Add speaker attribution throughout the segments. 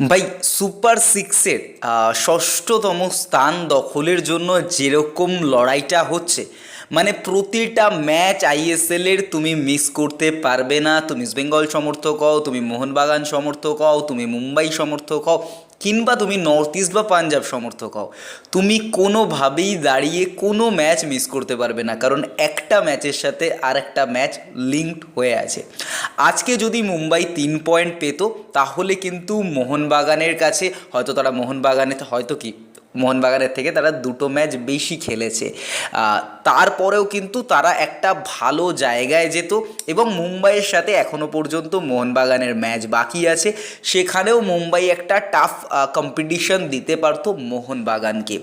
Speaker 1: ভাই সুপার সিক্সের ষষ্ঠতম স্থান দখলের জন্য যেরকম লড়াইটা হচ্ছে মানে প্রতিটা ম্যাচ আইএসএলের তুমি মিস করতে পারবে না। তুমি ইস্ট বেঙ্গল সমর্থক হও, তুমি মোহনবাগান সমর্থক হও, তুমি মুম্বাই সমর্থক হও, কিংবা তুমি নর্থ ইস্ট বা পাঞ্জাব সমর্থক হও। তুমি কোনোভাবেই দাঁড়িয়ে কোনো ম্যাচ মিস করতে পারবে না, কারণ একটা ম্যাচের সাথে আর একটা ম্যাচ লিঙ্কড হয়ে আছে। আজকে যদি মুম্বাই তিন পয়েন্ট পেতো, তাহলে কিন্তু মোহনবাগানের কাছে, হয়তো তারা মোহনবাগানে হয়তো কি মোহনবাগানের থেকে তারা দুটো ম্যাচ বেশি খেলেছে। তারপরেও কিন্তু তারা একটা ভালো জায়গায় যেত এবং মুম্বাইয়ের সাথে এখনও পর্যন্ত মোহনবাগানের ম্যাচ বাকি আছে। সেখানেও মুম্বাই একটা টাফ কম্পিটিশন দিতে পারতো মোহনবাগানকে।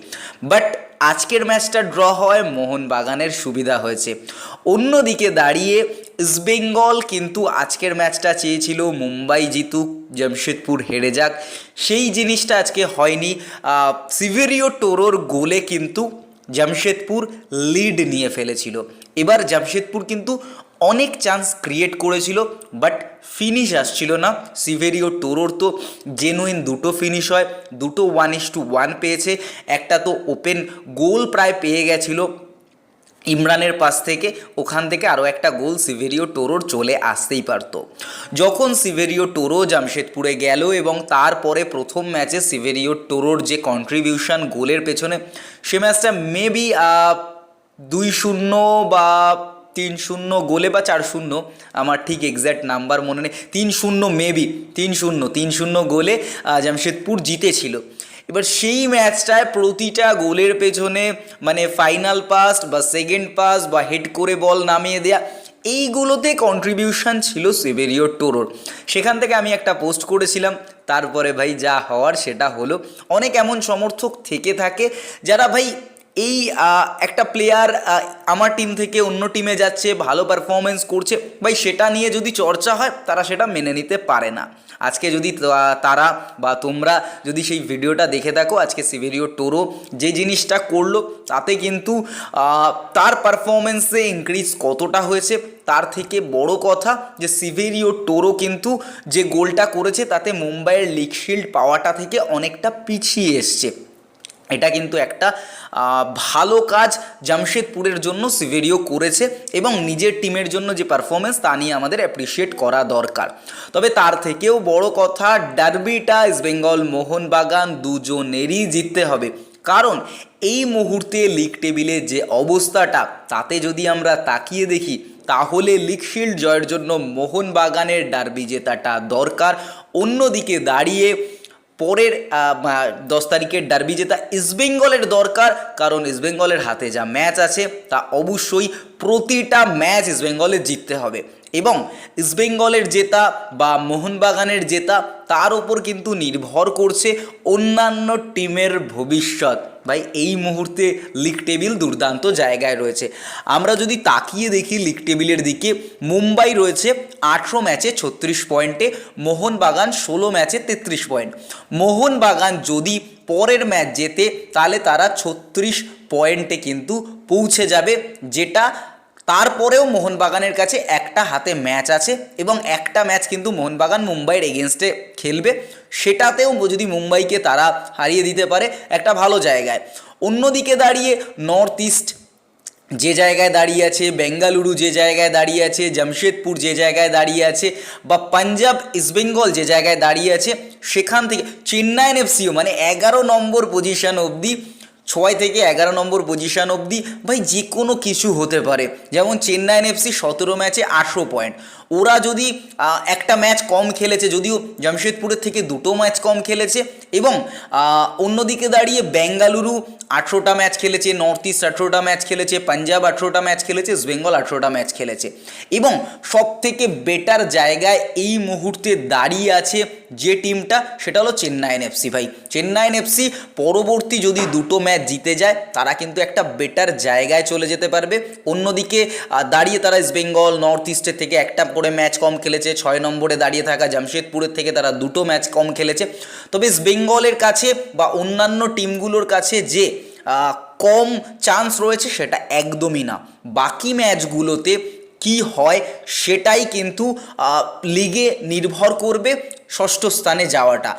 Speaker 1: বাট আজকের ম্যাচটা ড্র হওয়ায় মোহনবাগানের সুবিধা হয়েছে। অন্যদিকে দাঁড়িয়ে ইস্টবেঙ্গল কিন্তু আজকের ম্যাচটা চেয়েছিল মুম্বাই জিতুক, জামশেদপুর হেরে যাক। সেই জিনিসটা আজকে হয়নি। সিভেরিও টোরোর গোলে কিন্তু জামশেদপুর লিড নিয়ে ফেলেছিল। এবার জামশেদপুর কিন্তু অনেক চান্স ক্রিয়েট করেছিল বাট ফিনিশ আসছিল না। সিভেরিও টোরোর তো জেনুইন দুটো ফিনিশ হয়, দুটো ওয়ান ইস টু ওয়ান পেয়েছে। একটা তো ওপেন গোল প্রায় পেয়ে গেছিল। ইমরানের পাশ থেকে ওখান থেকে আরও একটা গোল সিভেরিও টোরোর চলে আসতেই পারতো। যখন সিভেরিও টোরো জামশেদপুরে গেল এবং তারপরে প্রথম ম্যাচে সিভেরিও টোরোর যে কন্ট্রিবিউশন গোলের পেছনে, সে ম্যাচটা মেবি দুই শূন্য বা তিন শূন্য গোলে বা চার শূন্য, আমার ঠিক এক্স্যাক্ট নাম্বার মনে নেই। তিন শূন্য মেবি তিন শূন্য তিন শূন্য গোলে জামশেদপুর জিতেছিল। এবার সেই ম্যাচটায় প্রতিটা গোলের পেছনে মানে ফাইনাল পাস বা সেকেন্ড পাস বা হেড করে বল নামিয়ে দেয়া, এইগুলোতে কন্ট্রিবিউশন ছিল সেভেরিও টোরোর সেখান থেকে আমি একটা পোস্ট করেছিলাম, তারপরে ভাই যা হওয়ার সেটা হলো। অনেক এমন সমর্থক থেকে থাকে যারা ভাই এই একটা প্লেয়ার আমার টিম থেকে অন্য টিমে যাচ্ছে, ভালো পারফরমেন্স করছে, ভাই সেটা নিয়ে যদি চর্চা হয়, তারা সেটা মেনে নিতে পারে না। আজকে যদি তারা বা তোমরা যদি সেই ভিডিওটা দেখে থাকো, আজকে সিভেরিও টোরো, যে জিনিসটা করল, তাতে কিন্তু তার পারফরমেন্সে ইনক্রিজ কতটা হয়েছে, তার থেকে বড় কথা যে সিভেরিও টোরো কিন্তু যে গোলটা করেছে, তাতে মুম্বাইয়ের লিগ শিল্ড পাওয়াটা থেকে অনেকটা পিছিয়ে এসছে। এটা কিন্তু একটা ভালো কাজ জামশেদপুরের জন্য সিভেরিও করেছে এবং নিজের টিমের জন্য যে পারফরমেন্স তা নিয়ে আমাদের অ্যাপ্রিসিয়েট করা দরকার। তবে তার থেকেও বড় কথা ডার্বিটা ইস্টবেঙ্গল মোহনবাগান দুজনেরই জিততে হবে। কারণ এই মুহূর্তে লিগ টেবিলে যে অবস্থাটা, তাতে যদি আমরা তাকিয়ে দেখি, তাহলে লিগ শিল্ড জয়ের জন্য মোহনবাগানের ডার্বি জেতাটা দরকার। অন্যদিকে দাঁড়িয়ে পরের দশ তারিখের ডার্বি জেতা ইস্টবেঙ্গলের দরকার, কারণ ইস্টবেঙ্গলের হাতে যা ম্যাচ আছে, তা অবশ্যই প্রতিটা ম্যাচ ইস্টবেঙ্গলের জিততে হবে। এবং ইস্টবেঙ্গলের জেতা বা মোহনবাগানের জেতা, তার ওপর কিন্তু নির্ভর করছে অন্যান্য টিমের ভবিষ্যৎ। ভাই, এই মুহূর্তে লিগ টেবিল দুর্দান্ত জায়গায় রয়েছে। আমরা যদি তাকিয়ে দেখি লিগ টেবিলের দিকে, মুম্বাই রয়েছে আঠেরো ম্যাচে ছত্রিশ পয়েন্টে মোহনবাগান ষোলো ম্যাচে তেত্রিশ পয়েন্ট মোহনবাগান যদি পরের ম্যাচ জেতে, তাহলে তারা ছত্রিশ পয়েন্টে কিন্তু পৌঁছে যাবে, যেটা তারপরেও মোহনবাগানের কাছে একটা হাতে ম্যাচ আছে এবং একটা ম্যাচ কিন্তু মোহনবাগান মুম্বাইয়ের এগেনস্টে খেলবে। সেটাতেও যদি মুম্বাইকে তারা হারিয়ে দিতে পারে একটা ভালো জায়গায়। অন্যদিকে দাঁড়িয়ে নর্থ ইস্ট যে জায়গায় দাঁড়িয়ে আছে, বেঙ্গালুরু যে জায়গায় দাঁড়িয়ে আছে, জামশেদপুর যে জায়গায় দাঁড়িয়ে আছে বা পাঞ্জাব ইস্টবেঙ্গল যে জায়গায় দাঁড়িয়ে আছে, সেখান থেকে চেন্নাইন এফসিও মানে এগারো নম্বর পজিশন অবধি ছয় থেকে এগারো নম্বর পজিশান অবধি, ভাই যে কোনো কিছু হতে পারে। যেমন চেন্নাইন এফসি সতেরো ম্যাচে আটশো পয়েন্ট ওরা যদি একটা ম্যাচ কম খেলেছে, যদিও জামশেদপুরের থেকে দুটো ম্যাচ কম খেলেছে এবং অন্যদিকে দাঁড়িয়ে বেঙ্গালুরু আঠেরোটা ম্যাচ খেলেছে নর্থ ইস্ট আঠেরোটা ম্যাচ খেলেছে পাঞ্জাব আঠেরোটা ম্যাচ খেলেছে বেঙ্গল আঠেরোটা ম্যাচ খেলেছে। এবং সব থেকে বেটার জায়গায় এই মুহূর্তে দাঁড়িয়ে আছে যে টিমটা সেটা হলো চেন্নাইন এফসি ভাই। চেন্নাইন এফসি পরবর্তী যদি দুটো ম্যাচ জিতে যায়, তারা কিন্তু একটা বেটার জায়গায় চলে যেতে পারবে। অন্যদিকে দাঁড়িয়ে তারা ইস্ট বেঙ্গল নর্থ ইস্টের থেকে একটা করে ম্যাচ কম খেলেছে, ছয় নম্বরে দাঁড়িয়ে থাকা জামশেদপুরের থেকে তারা দুটো ম্যাচ কম খেলেছে। তবে বেঙ্গলের কাছে বা অন্যান্য টিমগুলোর কাছে যে কম চান্স রয়েছে সেটা একদমই না। বাকি ম্যাচগুলোতে কি হয় সেটাই কিন্তু লিগে নির্ভর করবে ষষ্ঠ স্থানে যাওয়াটা।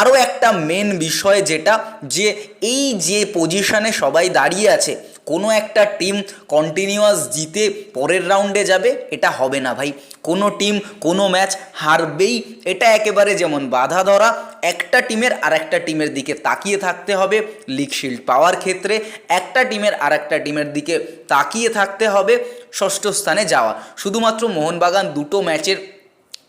Speaker 1: আরও একটা মেন বিষয় যেটা, যে এই যে পজিশনে সবাই দাঁড়িয়ে আছে কোনো একটা টিম কন্টিনিউয়াস জিতে পরের রাউন্ডে যাবে, এটা হবে না ভাই। কোনো টিম কোনো ম্যাচ হারবেই, এটা একেবারে যেমন বাধা ধরা, একটা টিমের আর একটা টিমের দিকে তাকিয়ে থাকতে হবে লিগ শিল্ড পাওয়ার ক্ষেত্রে, একটা টিমের আর একটা টিমের দিকে তাকিয়ে থাকতে হবে ষষ্ঠ স্থানে যাওয়া। শুধুমাত্র মোহনবাগান দুটো ম্যাচের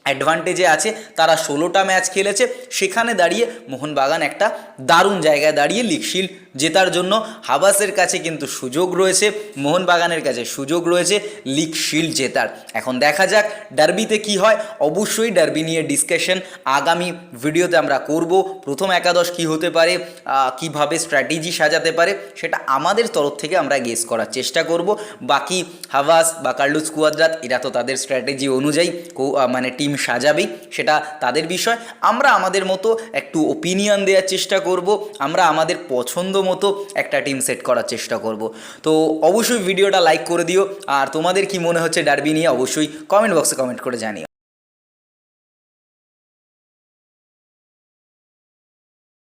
Speaker 1: অ্যাডভান্টেজে আছে। তারা ষোলোটা ম্যাচ খেলেছে। সেখানে দাঁড়িয়ে মোহনবাগান একটা দারুণ জায়গায় দাঁড়িয়ে লিগ শিল্ড জেতার জন্য। হাবাসের কাছে কিন্তু সুযোগ রয়েছে। মোহনবাগানের কাছে সুযোগ রয়েছে লিগ শিল্ড জেতার। এখন দেখা যাক ডার্বিতে কি হয়। অবশ্যই ডার্বি নিয়ে ডিসকাশন আগামী ভিডিওতে আমরা করব। প্রথম একাদশ কি হতে পারে কীভাবে স্ট্র্যাটেজি সাজাতে পারে, সেটা আমাদের তরফ থেকে আমরা গেস করার চেষ্টা করব। বাকি হাভাস বা কার্লুস কুয়াদ্রাত, এরা তো তাদের স্ট্র্যাটেজি অনুযায়ী মানে টিম সাজাবেই সেটা তাদের বিষয়। আমরা আমাদের মতো একটু ওপিনিয়ন দেওয়ার চেষ্টা করব, আমরা আমাদের পছন্দ মতো একটা টিম সেট করার চেষ্টা করব। তো অবশ্যই ভিডিওটা লাইক করে দিও, আর তোমাদের কি মনে হচ্ছে ডার্বি নিয়ে অবশ্যই কমেন্ট বক্সে কমেন্ট করে জানিও।